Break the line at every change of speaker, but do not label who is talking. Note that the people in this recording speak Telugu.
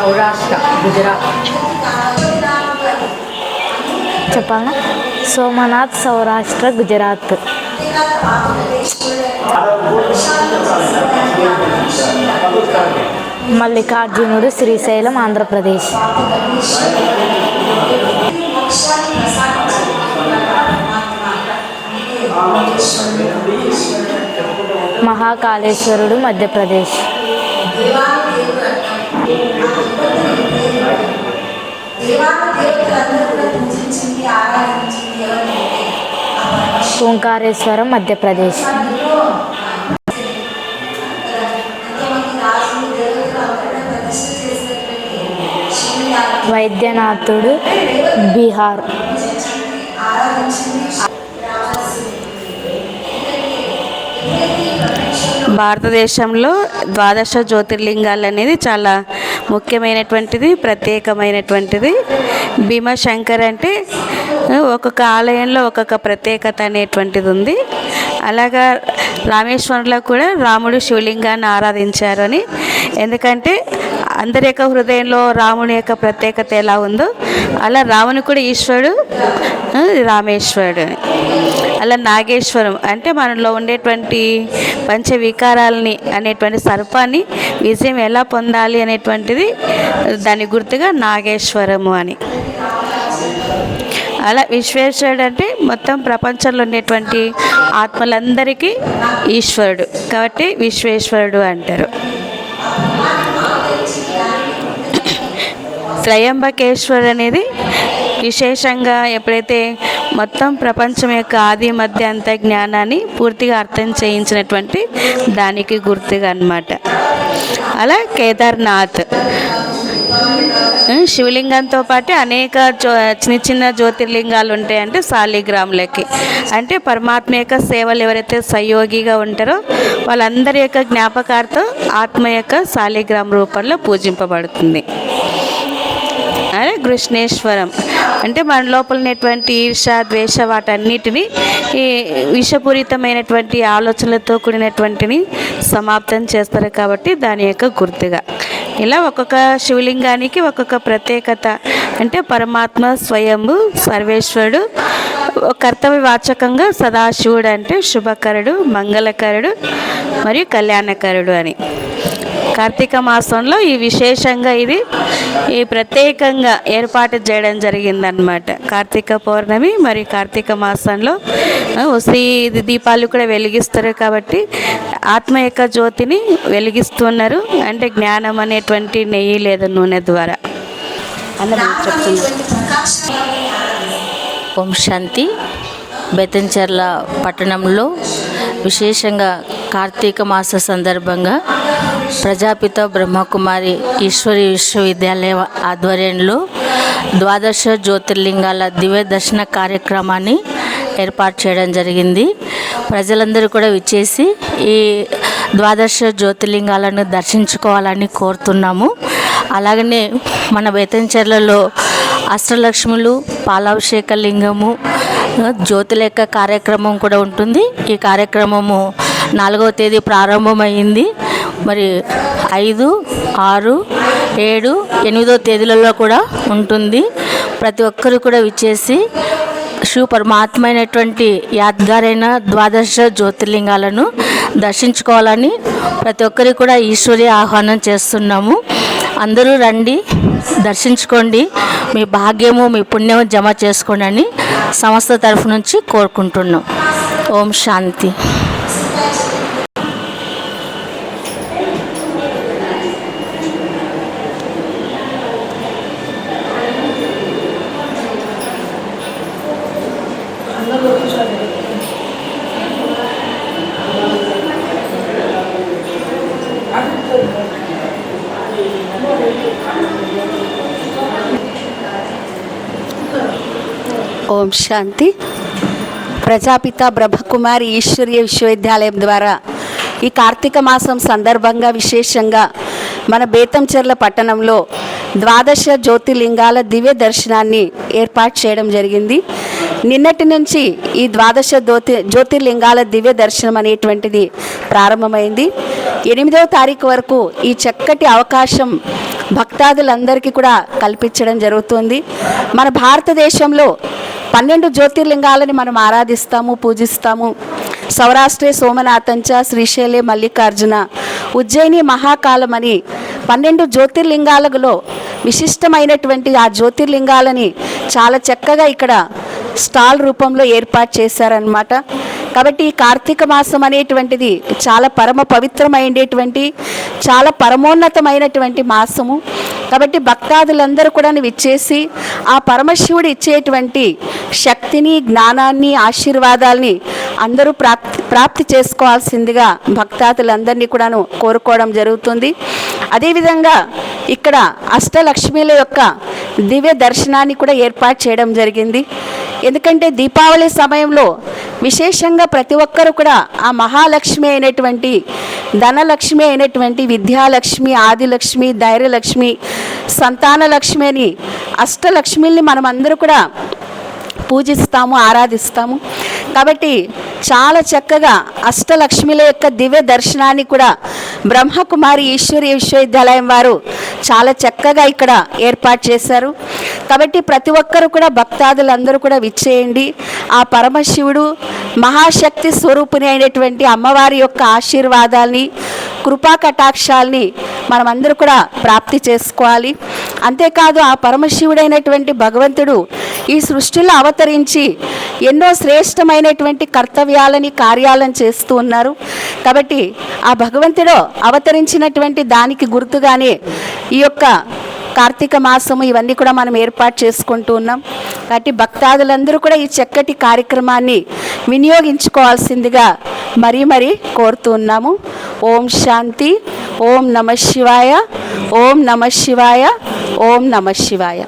సౌరాష్ట్ర గుజరాత్.
చెప్పాలా సోమనాథ్ సౌరాష్ట్ర గుజరాత్. మల్లికార్జునుడు శ్రీశైలం ఆంధ్రప్రదేశ్. మహాకాళేశ్వరుడు మధ్యప్రదేశ్. ఓంకారేశ్వరం మధ్యప్రదేశ్. వైద్యనాథుడు బీహార్.
భారతదేశంలో ద్వాదశ జ్యోతిర్లింగాలు అనేది చాలా ముఖ్యమైనటువంటిది ప్రత్యేకమైనటువంటిది. భీమశంకర్ అంటే ఒక్కొక్క ఆలయంలో ఒక్కొక్క ప్రత్యేకత అనేటువంటిది ఉంది అలాగా రామేశ్వరంలో కూడా రాముడు శివలింగాన్ని ఆరాధించారు అని ఎందుకంటే అందరి యొక్క హృదయంలో రాముని యొక్క ప్రత్యేకత ఎలా ఉందో అలా రాముని కూడా ఈశ్వరుడు రామేశ్వరుడు. అని అలా నాగేశ్వరం అంటే మనలో ఉండేటువంటి పంచ వికారాలని అనేటువంటి సర్పాన్ని విజయం ఎలా పొందాలి అనేటువంటిది దాని గుర్తుగా నాగేశ్వరము అని. అలా విశ్వేశ్వరుడు అంటే మొత్తం ప్రపంచంలో ఉండేటువంటి ఆత్మలందరికీ ఈశ్వరుడు. కాబట్టి విశ్వేశ్వరుడు అంటారు. త్రయంబకేశ్వర్ అనేది విశేషంగా ఎప్పుడైతే మొత్తం ప్రపంచం యొక్క ఆది మధ్య అంత జ్ఞానాన్ని పూర్తిగా అర్థం చేయించినటువంటి దానికి గుర్తుగా అన్నమాట. అలా కేదార్నాథ్. శివలింగంతో పాటు అనేక జో చిన్న చిన్న జ్యోతిర్లింగాలు ఉంటాయి అంటే శాలిగ్రాములకి. అంటే పరమాత్మ యొక్క సేవలు ఎవరైతే సహయోగిగా ఉంటారో వాళ్ళందరి యొక్క జ్ఞాపకార్థం ఆత్మ యొక్క సాలిగ్రామ్ రూపంలో పూజింపబడుతుంది. కృష్ణేశ్వరం. అంటే మన లోపలనేటువంటి ఈర్ష ద్వేష వాటన్నిటిని ఈ విషపూరితమైనటువంటి ఆలోచనలతో కూడినటువంటిని సమాప్తం చేస్తారు కాబట్టి దాని యొక్క గుర్తుగా. ఇలా ఒక్కొక్క శివలింగానికి ఒక్కొక్క ప్రత్యేకత. అంటే పరమాత్మ స్వయంభు సర్వేశ్వరుడు కర్తవ్యవాచకంగా సదాశివుడు అంటే శుభకరుడు మంగళకరుడు మరియు కళ్యాణకరుడు అని. కార్తీక మాసంలో ఈ విశేషంగా ఇది ఈ ప్రత్యేకంగా ఏర్పాటు చేయడం జరిగిందనమాట కార్తీక పౌర్ణమి మరియు కార్తీక మాసంలో ఆ, దీపాలు కూడా వెలిగిస్తారు కాబట్టి ఆత్మ యొక్క జ్యోతిని వెలిగిస్తున్నారు. అంటే జ్ఞానం అనేటువంటి నెయ్యి లేదా నూనె ద్వారా. అన్నది చెప్తున్నారు.
ఓం శాంతి. బెతంచెర్ల పట్టణంలో విశేషంగా కార్తీక మాస సందర్భంగా ప్రజాపిత బ్రహ్మకుమారి ఈశ్వరి విశ్వవిద్యాలయ ఆధ్వర్యంలో ద్వాదశ జ్యోతిర్లింగాల దివ్య దర్శన కార్యక్రమాన్ని ఏర్పాటు చేయడం జరిగింది. ప్రజలందరూ కూడా విచ్చేసి ఈ ద్వాదశ జ్యోతిర్లింగాలను దర్శించుకోవాలని కోరుతున్నాము. అలాగనే మన బేతంచెర్లలో అష్టలక్ష్ములు పాలాభిషేక లింగము జ్యోతిలేఖ కార్యక్రమం కూడా ఉంటుంది. ఈ కార్యక్రమము నాలుగవ తేదీ ప్రారంభమైంది. మరి ఐదు ఆరు ఏడు ఎనిమిదో తేదీలలో కూడా ఉంటుంది. ప్రతి ఒక్కరు కూడా విచ్చేసి శివ పరమాత్మైనటువంటి యాద్గారైన ద్వాదశ జ్యోతిర్లింగాలను దర్శించుకోవాలని ప్రతి ఒక్కరికి కూడా ఈశ్వరి ఆహ్వానం చేస్తున్నాము. అందరూ రండి దర్శించుకోండి మీ భాగ్యము మీ పుణ్యము జమ చేసుకోండి అని సంస్థ తరఫు నుంచి కోరుకుంటున్నాం. ఓం శాంతి.
ఓం శాంతి. ప్రజాపిత బ్రహ్మకుమారి ఈశ్వర్య విశ్వవిద్యాలయం ద్వారా ఈ కార్తీక మాసం సందర్భంగా విశేషంగా మన బేతంచెర్ల పట్టణంలో ద్వాదశ జ్యోతిర్లింగాల దివ్య దర్శనాన్ని ఏర్పాటు చేయడం జరిగింది. నిన్నటి నుంచి ఈ ద్వాదశ జ్యోతి జ్యోతిర్లింగాల దివ్య దర్శనం అనేటువంటిది ప్రారంభమైంది. ఎనిమిదవ తారీఖు వరకు ఈ చక్కటి అవకాశం భక్తాదులందరికీ కూడా కల్పించడం జరుగుతుంది. మన భారతదేశంలో పన్నెండు జ్యోతిర్లింగాలని మనం ఆరాధిస్తాము పూజిస్తాము. సౌరాష్ట్రే సోమనాథంచ శ్రీశైలే మల్లికార్జున. ఉజ్జయిని మహాకాలం అని పన్నెండు జ్యోతిర్లింగాలలో విశిష్టమైనటువంటి ఆ జ్యోతిర్లింగాలని చాలా చక్కగా ఇక్కడ స్టాల్ రూపంలో ఏర్పాటు చేశారనమాట కాబట్టి ఈ కార్తీక మాసం అనేటువంటిది చాలా పరమ పవిత్రమైనటువంటి చాలా పరమోన్నతమైనటువంటి మాసము. కాబట్టి భక్తాదులందరూ కూడా ఇచ్చేసి ఆ పరమశివుడు ఇచ్చేటువంటి శక్తిని జ్ఞానాన్ని ఆశీర్వాదాల్ని అందరూ ప్రాప్తి ప్రాప్తి చేసుకోవాల్సిందిగా భక్తాదులందరినీ కూడాను కోరుకోవడం జరుగుతుంది. అదేవిధంగా ఇక్కడ అష్టలక్ష్మీల యొక్క దివ్య దర్శనాన్ని కూడా ఏర్పాటు చేయడం జరిగింది. ఎందుకంటే దీపావళి సమయంలో విశేషంగా ప్రతి ఒక్కరు కూడా ఆ మహాలక్ష్మి అయినటువంటి ధనలక్ష్మి అయినటువంటి విద్యాలక్ష్మి ఆదిలక్ష్మి ధైర్యలక్ష్మి సంతానలక్ష్మి అని అష్టలక్ష్మిల్ని మనం అందరూ కూడా పూజిస్తాము ఆరాధిస్తాము. కాబట్టి చాలా చక్కగా అష్టలక్ష్మిల యొక్క దివ్య దర్శనాన్ని కూడా బ్రహ్మకుమారి ఈశ్వరి విశ్వవిద్యాలయం వారు చాలా చక్కగా ఇక్కడ ఏర్పాటు చేశారు. కాబట్టి ప్రతి ఒక్కరు కూడా భక్తాదులందరూ కూడా విచ్చేయండి. ఆ పరమశివుడు మహాశక్తి స్వరూపిణి అయినటువంటి అమ్మవారి యొక్క ఆశీర్వాదాల్ని కృపా కటాక్షాల్ని మనమందరూ కూడా ప్రాప్తి చేసుకోవాలి. అంతేకాదు ఆ పరమశివుడైనటువంటి భగవంతుడు ఈ సృష్టిలో అవతరించి ఎన్నో శ్రేష్టమైనటువంటి కర్తవ్యాలని కార్యాలను చేస్తూ ఉన్నారు. కాబట్టి ఆ భగవంతుడు అవతరించినటువంటి దానికి గుర్తుగానే ఈ యొక్క కార్తీక మాసము ఇవన్నీ కూడా మనం ఏర్పాటు చేసుకుంటూ ఉన్నాం. కాబట్టి భక్తాదులందరూ కూడా ఈ చక్కటి కార్యక్రమాన్ని వినియోగించుకోవాల్సిందిగా మరీ మరీ కోరుతూ ఉన్నాము. ఓం శాంతి ఓం నమ శివాయ ఓం నమ శివాయ ఓం నమ శివాయ.